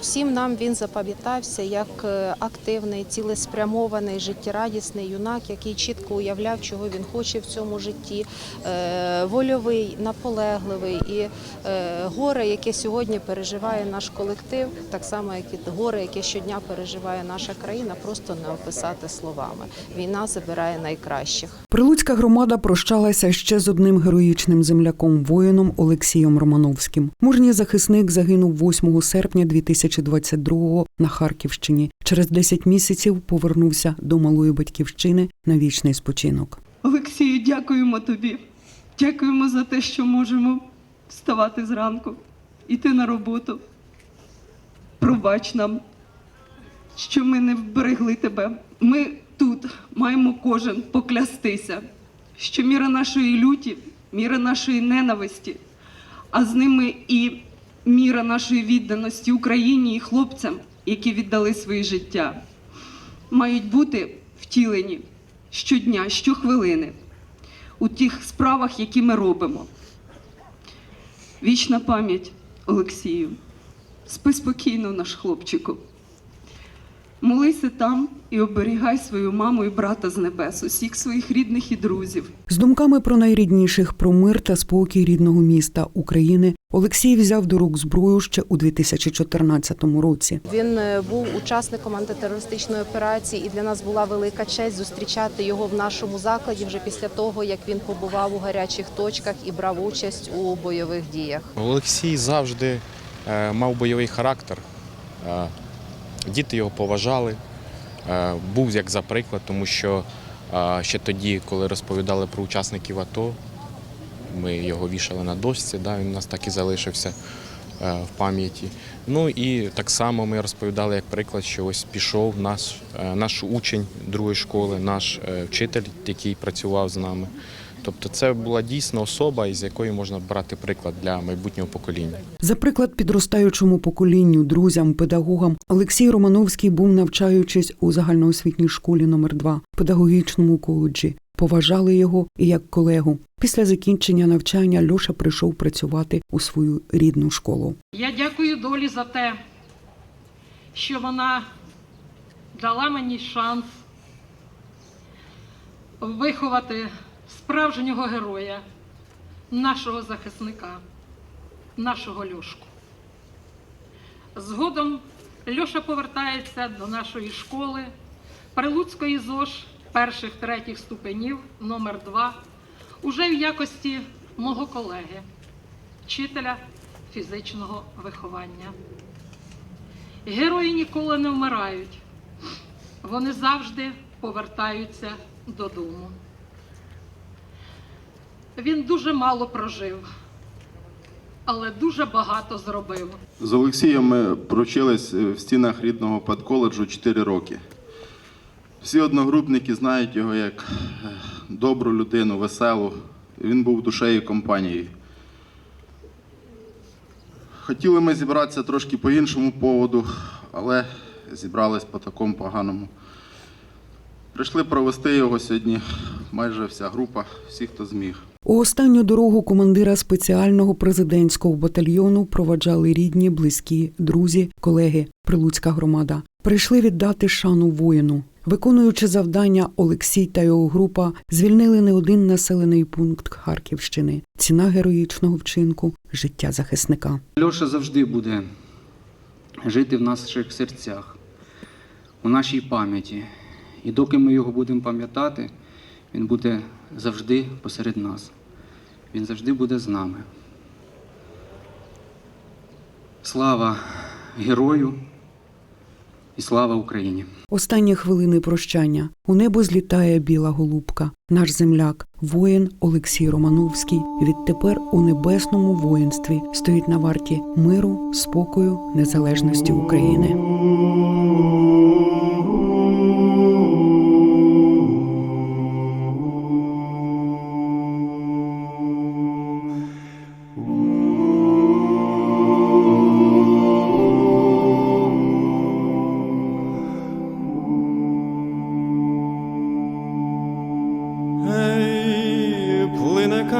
Всім нам він запам'ятався як е, активний, цілеспрямований, життєрадісний юнак, який чітко уявляв, чого він хоче в цьому житті, е, вольовий, наполегливий і е, горе, яке сьогодні переживає наш колектив, так само як і горе, яке щодня переживає наша країна, просто не описати словами. Війна забирає найкращих. Прилуцька громада прощалася ще з одним героїчним земляком воїном Олексієм Романовським. Мужній захисник загинув 8 серпня 2022-го на Харківщині. Через 10 місяців повернувся до малої батьківщини на вічний спочинок. Олексію, дякуємо тобі. Дякуємо за те, що можемо вставати зранку, іти на роботу. Пробач нам, що ми не вберегли тебе. Ми тут маємо кожен поклястися, що міра нашої люті, міра нашої ненависті, а з ними і міра нашої відданості Україні і хлопцям, які віддали своє життя, мають бути втілені щодня, щохвилини у тих справах, які ми робимо. Вічна пам'ять Олексію. Спи спокійно, наш хлопчику. Молися там і оберігай свою маму і брата з небес, усіх своїх рідних і друзів. З думками про найрідніших, про мир та спокій рідного міста України Олексій взяв до рук зброю ще у 2014 році. Він е, був учасником антитерористичної операції, і для нас була велика честь зустрічати його в нашому закладі вже після того, як він побував у гарячих точках і брав участь у бойових діях. Олексій завжди е, мав бойовий характер. Е, Діти його поважали, був як за приклад, тому що ще тоді, коли розповідали про учасників АТО, ми його вішали на дошці, да, він у нас так і залишився е, в пам'яті. Ну і так само ми розповідали як приклад, що ось пішов наш, е, наш учень другої школи, наш е, вчитель, який працював з нами. Тобто це була дійсно особа, із якої можна брати приклад для майбутнього покоління. За приклад підростаючому поколінню, друзям, педагогам Олексій Романовський був навчаючись у загальноосвітній школі номер 2 педагогічному коледжі. Поважали його і як колегу. Після закінчення навчання Льоша прийшов працювати у свою рідну школу. Я дякую долі за те, що вона дала мені шанс виховати справжнього героя, нашого захисника, нашого Льошку. Згодом Льоша повертається до нашої школи Прилуцької ЗОЖ перших третіх ступенів номер 2 уже в якості мого колеги, вчителя фізичного виховання. Герої ніколи не вмирають, вони завжди повертаються додому. Він дуже мало прожив, але дуже багато зробив. З Олексієм ми провчились в стінах рідного педколеджу 4 роки. Всі одногрупники знають його як е, добру людину, веселу. Він був душею компанією. Хотіли ми зібратися трошки по іншому поводу, але зібрались по такому поганому. Прийшли провести його сьогодні майже вся група, всі, хто зміг. У останню дорогу командира спеціального президентського батальйону проваджали рідні, близькі, друзі, колеги, Прилуцька громада. Прийшли віддати шану воїну. Виконуючи завдання, Олексій та його група звільнили не один населений пункт Харківщини. Ціна героїчного вчинку життя захисника. Льоша завжди буде жити в наших серцях, у нашій пам'яті. І доки ми його будемо пам'ятати, він буде завжди посеред нас. Він завжди буде з нами. Слава герою і слава Україні! Останні хвилини прощання. У небо злітає біла голубка. Наш земляк, воїн Олексій Романовський, відтепер у небесному воїнстві стоїть на варті миру, спокою, незалежності України.